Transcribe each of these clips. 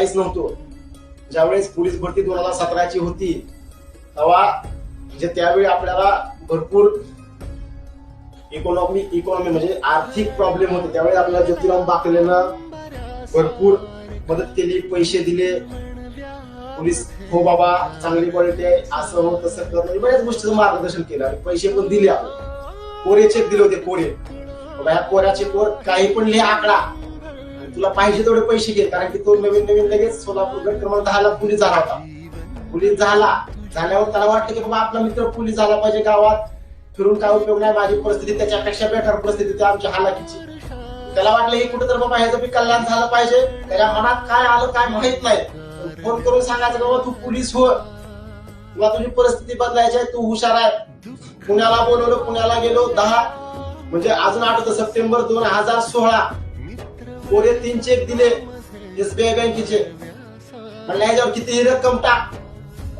काहीच नव्हतं. ज्यावेळेस पोलीस भरती दोन हजार सतराची होती तेव्हा म्हणजे त्यावेळी आपल्याला भरपूर इकॉनॉमी इकॉनॉमी म्हणजे आर्थिक प्रॉब्लेम होते. त्यावेळी आपल्याला ज्योतिराम बाकलेनं भरपूर मदत केली पैसे दिले. पोलीस हो बाबा चांगली क्वालिटी आहे असं हो तसं कर म्हणजे बऱ्याच गोष्टीचं मार्गदर्शन केलं. आणि पैसे पण दिले आपण कोरे चेक दिले होते कोरे बाबा ह्या कोऱ्याचे कोर काही पण लिहा आकडा. तुला पाहिजे तेवढे पैसे घे कारण की तो नवीन नवीन लगेच सोलापूर गट क्रमांक दहाला पोलीस झाला होता. पोलीस झाला. झाल्यावर त्याला वाटलं की बाबा आपला मित्र पोलीस झाला पाहिजे गावात. फिरून काय उपयोग नाही माझी परिस्थिती त्याच्यापेक्षा बेटर परिस्थिती होती आमच्या हालाकीची त्याला वाटलं हे कुठं तर बाबा ह्याचं बी कल्याण झालं पाहिजे. त्याच्या मनात काय आलं काय माहीत नाही. फोन करून सांगायचं बाबा तू पोलीस हो तुला तुझी परिस्थिती बदलायची आहे तू हुशार आहे. पुण्याला बोलवलं पुण्याला गेलो दहा. म्हणजे अजून आठवतं सप्टेंबर दोन हजार सोळा. कोरे तीन चेक दिले. एसबीआय बँकेचे म्हणलं याच्यावर कितीही रक्कम टाक.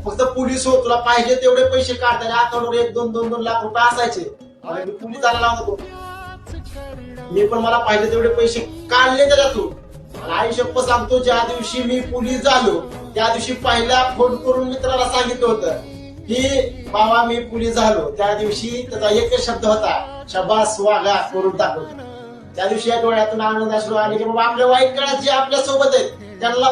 फक्त पोलीस हो तुला पाहिजे तेवढे पैसे काढता अकाउंटवर एक दोन दोन दोन लाख रुपये असायचे. मी पोलीस आला लावत होतो. मी पण मला पाहिजे तेवढे पैसे काढले त्याच्यातून. आई शप्प सांगतो ज्या दिवशी मी पोलीस झालो त्या दिवशी पहिला फोन करून मित्राला सांगितलं होतं की बाबा मी पोलीस झालो. त्या दिवशी त्याचा एकच शब्द होता शबास वागा करून दाखवतो त्या दिवशी या डोळ्यातून आनंद असलो आणि की बाबा आपल्या वाईट काळात जे आपल्यासोबत आहेत त्यांना